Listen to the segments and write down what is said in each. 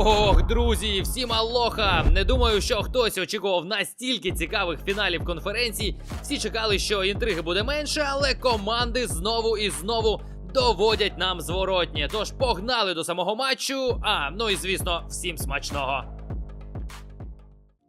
Ох, друзі, всім алоха! Не думаю, що хтось очікував настільки цікавих фіналів конференцій. Всі чекали, що інтриги буде менше, але команди знову і знову доводять нам зворотнє. Тож погнали до самого матчу. А, ну і звісно, всім смачного.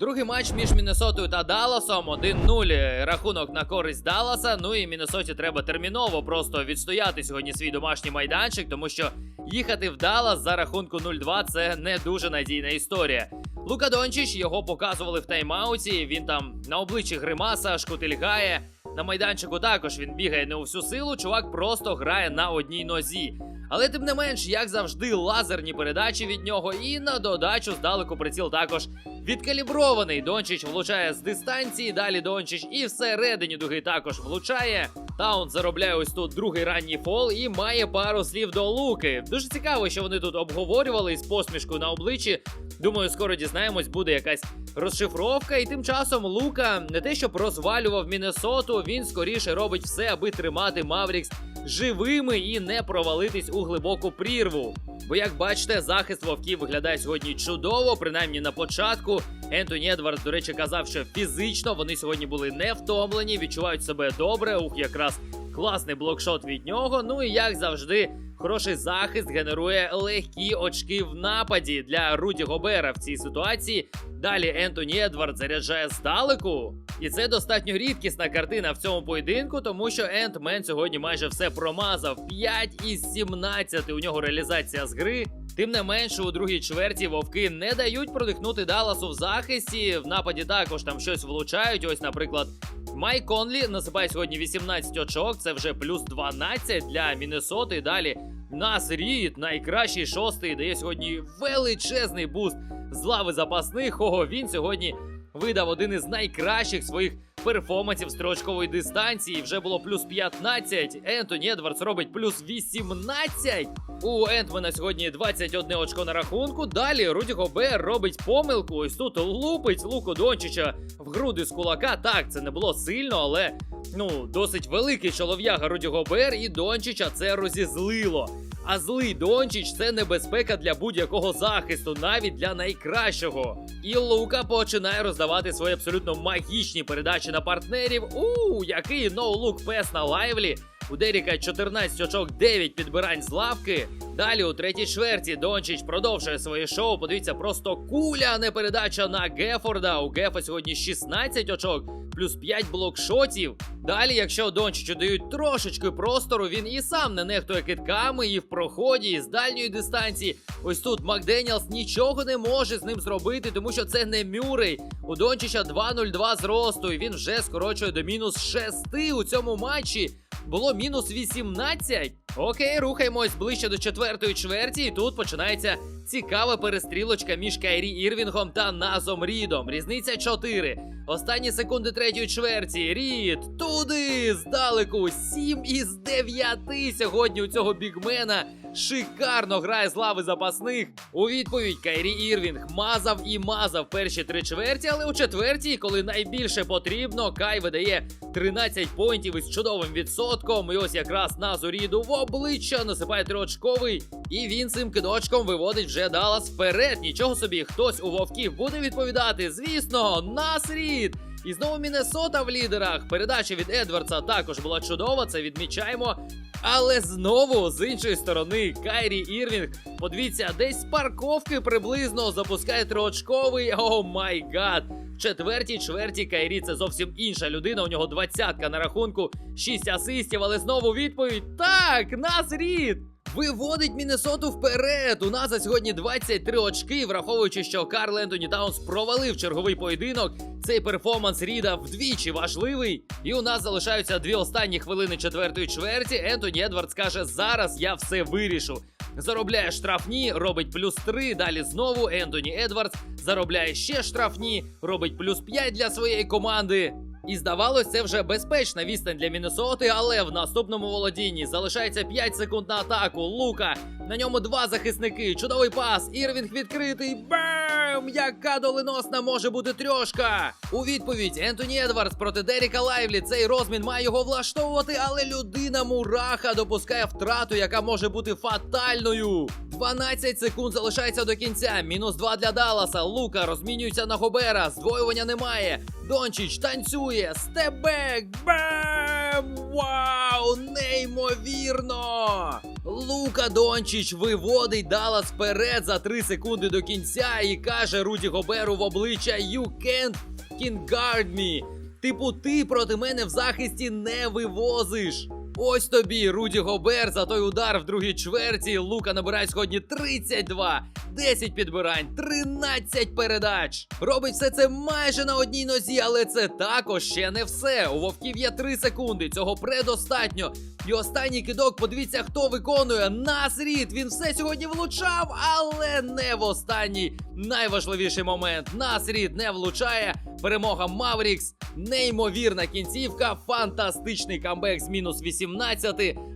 Другий матч між Міннесотою та Далласом 1-0 рахунок на користь Далласа. Ну і Міннесоті треба терміново просто відстояти сьогодні свій домашній майданчик, тому що їхати в Даллас за рахунку 0-2 це не дуже надійна історія. Лука Дончич його показували в тайм-ауті. Він там на обличчі гримаса, шкутильгає. На майданчику також він бігає не у всю силу. Чувак просто грає на одній нозі. Але тим не менш, як завжди, лазерні передачі від нього, і на додачу здалеку приціл також відкалібрований. Дончич влучає з дистанції. Далі Дончич і всередині дуги також влучає. Таун заробляє ось тут другий ранній фол і має пару слів до луки. Дуже цікаво, що вони тут обговорювали з посмішкою на обличчі. Думаю, скоро дізнаємось, буде якась розшифровка. І тим часом Лука не те, щоб розвалював Міннесоту, він скоріше робить все, аби тримати Маврікс живими і не провалитись у глибоку прірву. Бо, як бачите, захист вовків виглядає сьогодні чудово, принаймні на початку. Ентоні Едвардс, до речі, казав, що фізично вони сьогодні були не втомлені, відчувають себе добре. Ух, якраз класний блокшот від нього. Ну і як завжди, хороший захист генерує легкі очки в нападі для Руді Гобера в цій ситуації. Далі Ентоні Едвард заряджає здалеку. І це достатньо рідкісна картина в цьому поєдинку, тому що Ентмен сьогодні майже все промазав. 5 із 17 у нього реалізація з гри. Тим не менше, у другій чверті вовки не дають продихнути Далласу в захисті. В нападі також там щось влучають. Ось, наприклад, Майк Конлі насипає сьогодні 18 очок. Це вже плюс 12 для Міннесоти. Далі Нас Рід, найкращий шостий, дає сьогодні величезний буст з лави запасних. Ого, він сьогодні видав один із найкращих своїх перформансів строчкової дистанції. Вже було плюс 15. Ентоні Едвардс робить плюс 18. У Ентмена сьогодні 21 очко на рахунку. Далі Руді Гобер робить помилку. Ось тут лупить Луку Дончича в груди з кулака. Так, це не було сильно, але ну досить великий чолов'яга Руді Гобер, і Дончича це розізлило. А злий Дончич це небезпека для будь-якого захисту, навіть для найкращого. І Лука починає роздавати свої абсолютно магічні передачі на партнерів. У який ноу-лук пес на лайвлі. У Деріка 14 очок, 9 підбирань з лавки. Далі у третій чверті Дончич продовжує своє шоу. Подивіться, просто куля, не передача на Гефорда. У Гефа сьогодні 16 очок, плюс 5 блокшотів. Далі, якщо Дончичу дають трошечки простору, він і сам не нехтує китками, і в проході, і з дальньої дистанції. Ось тут Макденіалс нічого не може з ним зробити, тому що це не Мюррей. У Дончича 2-0-2 зросту, і він вже скорочує до мінус 6 у цьому матчі. Було мінус 18. Окей, рухаємось ближче до четвертої чверті. І тут починається цікава перестрілочка між Кайрі Ірвінгом та Назом Рідом. Різниця 4. Останні секунди третьої чверті. Рід туди здалеку. 7 із 9 сьогодні у цього бігмена. Шикарно грає з лави запасних. У відповідь Кайрі Ірвінг мазав і мазав перші три чверті, але у четвертій, коли найбільше потрібно, Кай видає 13 поінтів із чудовим відсотком. І ось якраз Назу Ріду в обличчя насипає триочковий. І він цим кидочком виводить вже Даллас вперед. Нічого собі, хтось у вовків буде відповідати. Звісно, Нас Рід! І знову Міннесота в лідерах. Передача від Едвардса також була чудова, це відмічаємо. Але знову з іншої сторони Кайрі Ірвінг, подивіться, десь з парковки приблизно запускає триочковий. О май гад! В четвертій чверті Кайрі це зовсім інша людина. У нього двадцятка на рахунку, 6 асистів, але знову відповідь. Так, нас рід! Виводить Міннесоту вперед. У нас за сьогодні 23 очки, враховуючи, що Карл Ентоні Таунс провалив черговий поєдинок. Цей перформанс Ріда вдвічі важливий. І у нас залишаються дві останні хвилини четвертої чверті. Ентоні Едвардс каже: зараз я все вирішу. Заробляє штрафні, робить плюс 3. Далі знову Ентоні Едвардс заробляє ще штрафні, робить плюс 5 для своєї команди. І здавалось, це вже безпечна відстань для Міннесоти, але в наступному володінні залишається 5 секунд на атаку. Лука. На ньому два захисники. Чудовий пас. Ірвінг відкритий. Бам! Яка доленосна може бути трьошка. У відповідь Ентоні Едвардс проти Деріка Лайвлі. Цей розмін має його влаштовувати, але людина мураха допускає втрату, яка може бути фатальною. 12 секунд залишається до кінця. Мінус 2 для Далласа. Лука розмінюється на Гобера. Здвоювання немає. Дончич танцює. Стебек. Бем! Вау! Неймовірно! Лука Дончич виводить Даллас вперед за 3 секунди до кінця і каже Руді Гоберу в обличчя You can't guard me. Типу, ти проти мене в захисті не вивозиш. Ось тобі, Руді Гобер, за той удар в другій чверті. Лука набирає сьогодні 32, 10 підбирань, 13 передач. Робить все це майже на одній нозі, але це також ще не все. У вовків є 3 секунди. Цього предостатньо. І останній кидок, подивіться, хто виконує. Насрід! Він все сьогодні влучав, але не в останній найважливіший момент. Насрід не влучає. Перемога Маврікс. Неймовірна кінцівка. Фантастичний камбек з мінус 18.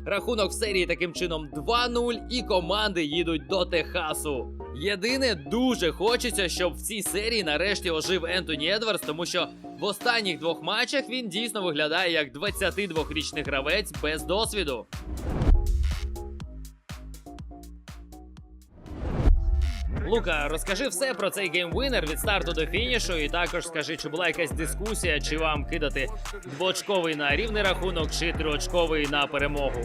Рахунок в серії таким чином 2-0. І команди їдуть до Техасу. Єдине, дуже хочеться, щоб в цій серії нарешті ожив Ентоні Едвардс, тому що в останніх двох матчах він дійсно виглядає як 22-річний гравець без досвіду. Лука, розкажи все про цей геймвинер від старту до фінішу, і також скажи, чи була якась дискусія, чи вам кидати двочковий на рівний рахунок, чи трьочковий на перемогу.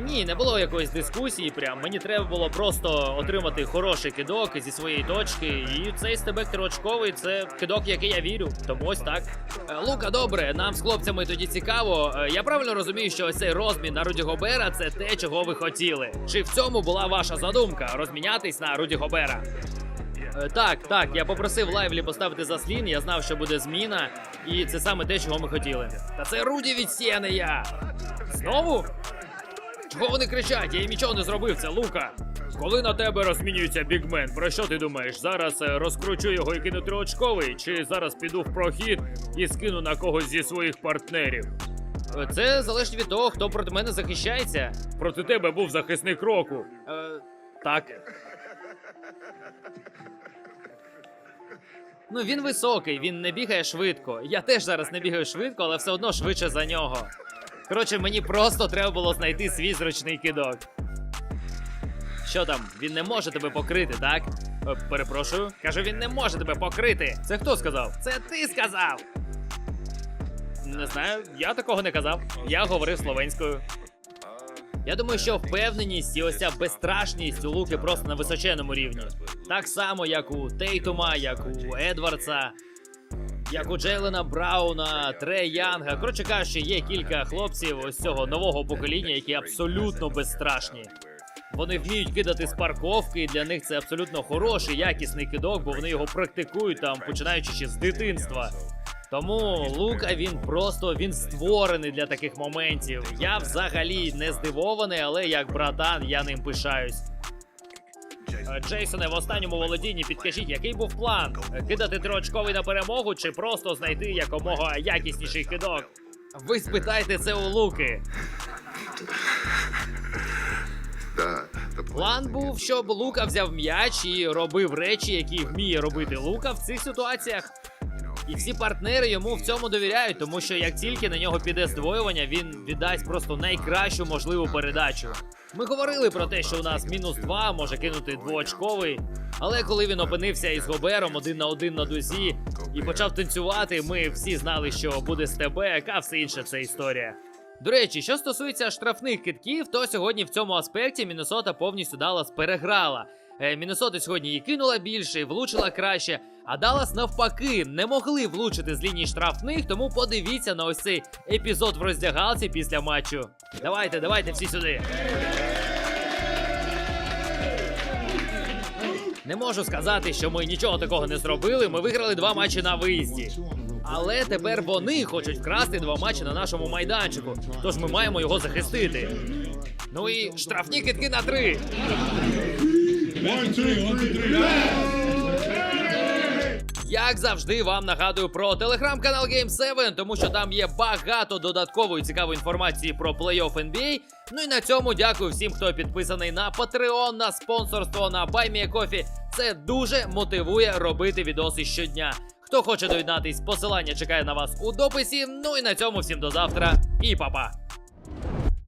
Ні, не було якоїсь дискусії. Прям мені треба було просто отримати хороший кидок зі своєї точки. І цей стебек триочковий це кидок, який я вірю. Тому ось так. Е, Лука, добре, нам з хлопцями тоді цікаво. Е, Я правильно розумію, що ось цей розмін на Руді Гобера це те, чого ви хотіли. Чи в цьому була ваша задумка розмінятись на Руді Гобера? Е, Так, так, я попросив лайвлі поставити заслін, я знав, що буде зміна, і це саме те, чого ми хотіли. Та це Руді відсі, а я. Знову? Чого вони кричать? Я їм нічого не зробив, це Лука. Коли на тебе розмінюється бігмен, про що ти думаєш? Зараз е, розкручу його і кину триочковий, чи зараз піду в прохід і скину на когось зі своїх партнерів? Е, Це залежить від того, хто проти мене захищається. Проти тебе був захисник року. Е, так. Ну він високий, він не бігає швидко. Я теж зараз не бігаю швидко, але все одно швидше за нього. Коротше, мені просто треба було знайти свій зручний кидок. Що там, він не може тебе покрити, так? Е, перепрошую. Кажу, він не може тебе покрити. Це хто сказав? Це ти сказав. Не знаю, я такого не казав. Я говорив словенською. Я думаю, що впевненість і ось ця безстрашність у Луки просто на височенному рівні. Так само, як у Тейтума, як у Едвардса, як у Джейлена Брауна, Тре Янга. Коротше кажучи, є кілька хлопців ось цього нового покоління, які абсолютно безстрашні. Вони вміють кидати з парковки, і для них це абсолютно хороший, якісний кидок, бо вони його практикують там, починаючи ще з дитинства. Тому Лука він просто він створений для таких моментів. Я взагалі не здивований, але як братан я ним пишаюсь. Джейсоне, в останньому володінні підкажіть, який був план? Кидати триочковий на перемогу чи просто знайти якомога якісніший кидок? Ви спитайте це у Луки. План був, щоб Лука взяв м'яч і робив речі, які вміє робити Лука в цих ситуаціях. І всі партнери йому в цьому довіряють, тому що як тільки на нього піде здвоювання, він віддасть просто найкращу можливу передачу. Ми говорили про те, що у нас мінус 2 може кинути двоочковий. Але коли він опинився із Гобером один на один на дузі і почав танцювати, ми всі знали, що буде стебек, а все інше це історія. До речі, що стосується штрафних китків, то сьогодні в цьому аспекті Міннесота повністю Даллас переграла. Е, Міннесота сьогодні і кинула більше, і влучила краще. А Даллас навпаки не могли влучити з лінії штрафних, тому подивіться на ось цей епізод в роздягалці після матчу. Давайте, давайте всі сюди. Не можу сказати, що ми нічого такого не зробили. Ми виграли два матчі на виїзді. Але тепер вони хочуть вкрасти два матчі на нашому майданчику. Тож ми маємо його захистити. Ну і штрафні китки на три. Як завжди, вам нагадую про телеграм-канал Game 7, тому що там є багато додаткової цікавої інформації про плей-офф NBA. Ну і на цьому дякую всім, хто підписаний на Patreon, на спонсорство, на BuyMeACoffee. Це дуже мотивує робити відоси щодня. Хто хоче доєднатись, посилання чекає на вас у дописі. Ну і на цьому всім до завтра і па-па!